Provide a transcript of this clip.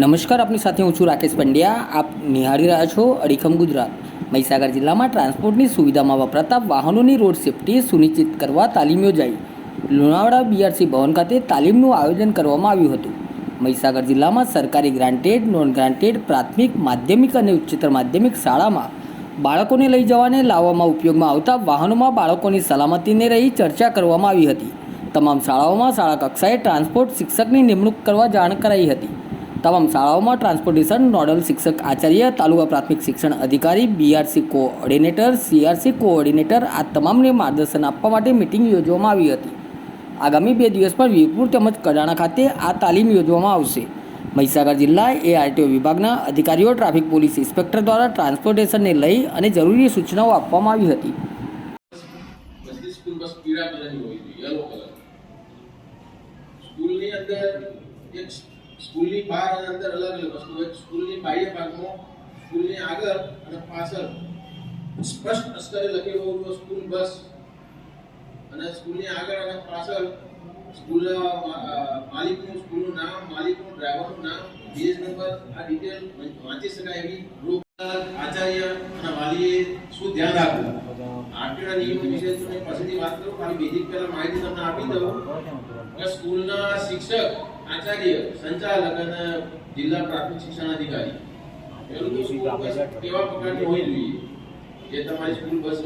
નમસ્કાર આપની સાથે હું છું રાકેશ પંડ્યા. આપ નિહાળી રહ્યા છો અડીખમ ગુજરાત. મહીસાગર જિલ્લામાં ટ્રાન્સપોર્ટની સુવિધામાં વપરાતા વાહનોની રોડ સેફટી સુનિશ્ચિત કરવા તાલીમ યોજાઈ. લુણાવાડા બીઆરસી ભવન ખાતે તાલીમનું આયોજન કરવામાં આવ્યું હતું. મહીસાગર જિલ્લામાં સરકારી ગ્રાન્ટેડ, નોન ગ્રાન્ટેડ, પ્રાથમિક, માધ્યમિક અને ઉચ્ચતર માધ્યમિક શાળામાં બાળકોને લઈ જવાને લાવવામાં ઉપયોગમાં આવતા વાહનોમાં બાળકોની સલામતીને રહી ચર્ચા કરવામાં આવી હતી. તમામ શાળાઓમાં શાળા કક્ષાએ ટ્રાન્સપોર્ટ શિક્ષકની નિમણૂક કરવા જાણ કરાઈ હતી. તમામ શાળાઓમાં ટ્રાન્સપોર્ટેશન નોડલ શિક્ષક આચાર્ય, તાલુકા પ્રાથમિક શિક્ષણ અધિકારી બીઆરસી કોઓર્ડિનેટર સીઆરસી કોઓર્ડિનેટર આ તમામને માર્ગદર્શન આપવા માટે મિટિંગ યોજવામાં આવી હતી. આગામી બે દિવસ પર વીરપુર તેમજ કડાણા ખાતે આ તાલીમ યોજવામાં આવશે. મહીસાગર જિલ્લા એઆરટીઓ વિભાગના અધિકારીઓ, ટ્રાફિક પોલીસ ઇન્સ્પેક્ટર દ્વારા ટ્રાન્સપોર્ટેશનને લઈ અને જરૂરી સૂચનાઓ આપવામાં આવી હતી. સ્કૂલની અંદર એક સ્કૂલની બહાર અને અંદર અલગ અલગ વસ્તુ હોય. સ્કૂલની બાહ્ય ભાગમાં, સ્કૂલની આગળ અને પાછળ સ્પષ્ટ અક્ષરે લખેલું હોવું જોઈએ, સ્કૂલ બસ. અને સ્કૂલની આગળ અને પાછળ સ્કૂલ માલિકનું સ્કૂલનું નામ, માલિકનું ડ્રાઈવરનું નામ, બેઝ નંબર, આ ડિટેલ વાંચી શકાય એવી રૂપ આચાર્ય અને વાલીએ શું ધ્યાન રાખવું? આરટીઓના નિયમો વિશે તમે પછીથી વાત કરું ખાલી બેઝિક પહેલા માહિતી તમને આપી દઉં. કે સ્કૂલના શિક્ષક, આચાર્ય, સંચાલક અને જિલ્લા પ્રાથમિક શિક્ષણ અધિકારી. પેલું તો કેવા પ્રકારની હોવી જોઈએ? જે તમારી સ્કૂલ બસ